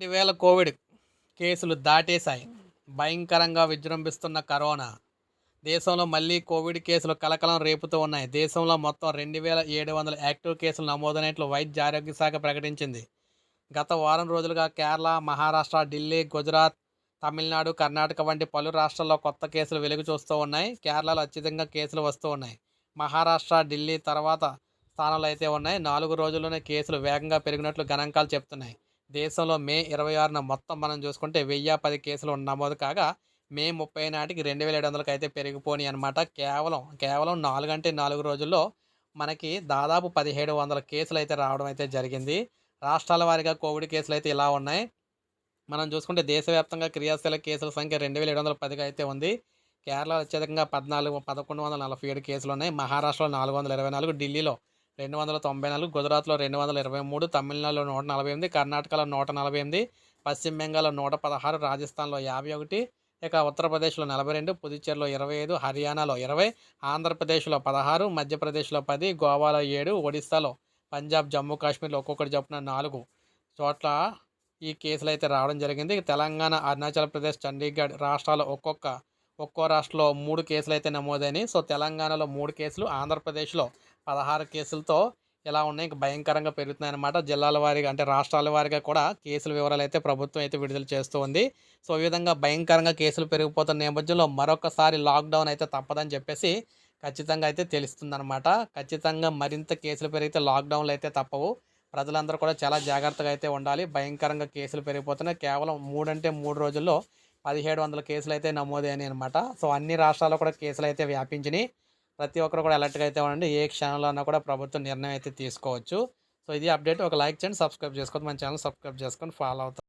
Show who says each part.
Speaker 1: రెండు వేల కోవిడ్ కేసులు దాటేశాయి. భయంకరంగా విజృంభిస్తున్న కరోనా. దేశంలో మళ్ళీ కోవిడ్ కేసులు కలకలం రేపుతూ ఉన్నాయి. దేశంలో మొత్తం రెండు వేల ఏడు వందల యాక్టివ్ కేసులు నమోదైనట్లు వైద్య ఆరోగ్య శాఖ ప్రకటించింది. గత వారం రోజులుగా కేరళ మహారాష్ట్ర ఢిల్లీ గుజరాత్ తమిళనాడు కర్ణాటక వంటి పలు రాష్ట్రాల్లో కొత్త కేసులు వెలుగు చూస్తూ ఉన్నాయి. కేరళలో అత్యధికంగా కేసులు వస్తూ ఉన్నాయి. మహారాష్ట్ర ఢిల్లీ తర్వాత స్థానాలు అయితే ఉన్నాయి. నాలుగు రోజుల్లోనే కేసులు వేగంగా పెరిగినట్లు గణాంకాలు చెప్తున్నాయి దేశంలో మే ఇరవై ఆరున మొత్తం మనం చూసుకుంటే వెయ్యి పది కేసులు నమోదు కాగా మే ముప్పై నాటికి రెండు వేల ఏడు వందలకి అయితే పెరిగిపోయి అనమాట కేవలం కేవలం నాలుగు అంటే నాలుగు రోజుల్లో మనకి దాదాపు పదిహేడు వందల కేసులు అయితే రావడం అయితే జరిగింది. రాష్ట్రాల వారీగా కోవిడ్ కేసులు అయితే ఇలా ఉన్నాయి. మనం చూసుకుంటే దేశవ్యాప్తంగా క్రియాశీల కేసుల సంఖ్య రెండు వేల ఏడు వందల పదిగా అయితే ఉంది. కేరళ అత్యధికంగా పద్నాలుగు పదకొండు వందల నలభై ఏడు కేసులు ఉన్నాయి. మహారాష్ట్రలో నాలుగు వందల ఇరవై నాలుగు ఢిల్లీలో రెండు వందల తొంభై నాలుగు గుజరాత్లో రెండు వందల ఇరవై మూడు తమిళనాడులో నూట నలభై ఎనిమిది కర్ణాటకలో నూట నలభై ఎనిమిది పశ్చిమ బెంగాల్లో నూట పదహారు రాజస్థాన్లో యాభై ఒకటి ఇక ఉత్తరప్రదేశ్లో నలభై రెండు పుదుచ్చేరిలో ఇరవై ఐదు హర్యానాలో ఇరవై ఆంధ్రప్రదేశ్లో పదహారు మధ్యప్రదేశ్లో పది గోవాలో ఏడు ఒడిస్సాలో పంజాబ్ జమ్మూ కాశ్మీర్లో ఒక్కొక్కటి చొప్పున నాలుగు. చోట్ల ఈ కేసులు అయితే రావడం జరిగింది. తెలంగాణ అరుణాచల్ ప్రదేశ్ చండీగఢ్ రాష్ట్రాలు ఒక్కొక్క ఒక్కో రాష్ట్రంలో మూడు కేసులు అయితే నమోదైనవి సో తెలంగాణలో మూడు కేసులు ఆంధ్రప్రదేశ్లో పదహారు కేసులతో ఇలా ఉన్నాయి. ఇంకా భయంకరంగా పెరుగుతున్నాయి అనమాట జిల్లాల వారీగా అంటే రాష్ట్రాల వారీగా కూడా కేసుల వివరాలు అయితే ప్రభుత్వం అయితే విడుదల చేస్తూ ఉంది. సో ఈ విధంగా భయంకరంగా కేసులు పెరిగిపోతున్న నేపథ్యంలో మరొకసారి లాక్డౌన్ అయితే తప్పదని చెప్పేసి ఖచ్చితంగా అయితే తెలుస్తుందన్నమాట. ఖచ్చితంగా మరింత కేసులు పెరిగితే లాక్డౌన్లు అయితే తప్పవు. ప్రజలందరూ కూడా చాలా జాగ్రత్తగా అయితే ఉండాలి. భయంకరంగా కేసులు పెరిగిపోతున్నాయి. కేవలం మూడంటే మూడు రోజుల్లో పదిహేడు వందల కేసులు అయితే నమోదైనాయి అనమాట సో అన్ని రాష్ట్రాల్లో కూడా కేసులు అయితే వ్యాపించినాయి. ప్రతి ఒక్కరు కూడా అలర్ట్గా అయితే ఉండండి. ఏ క్షణంలో అన్నా కూడా ప్రభుత్వం నిర్ణయం అయితే తీసుకోవచ్చు. సో ఇది అప్డేట్ ఒక లైక్ చేయండి సబ్స్క్రైబ్ చేసుకోండి. మన ఛానల్ సబ్స్క్రైబ్ చేసుకొని ఫాలో అవుతాను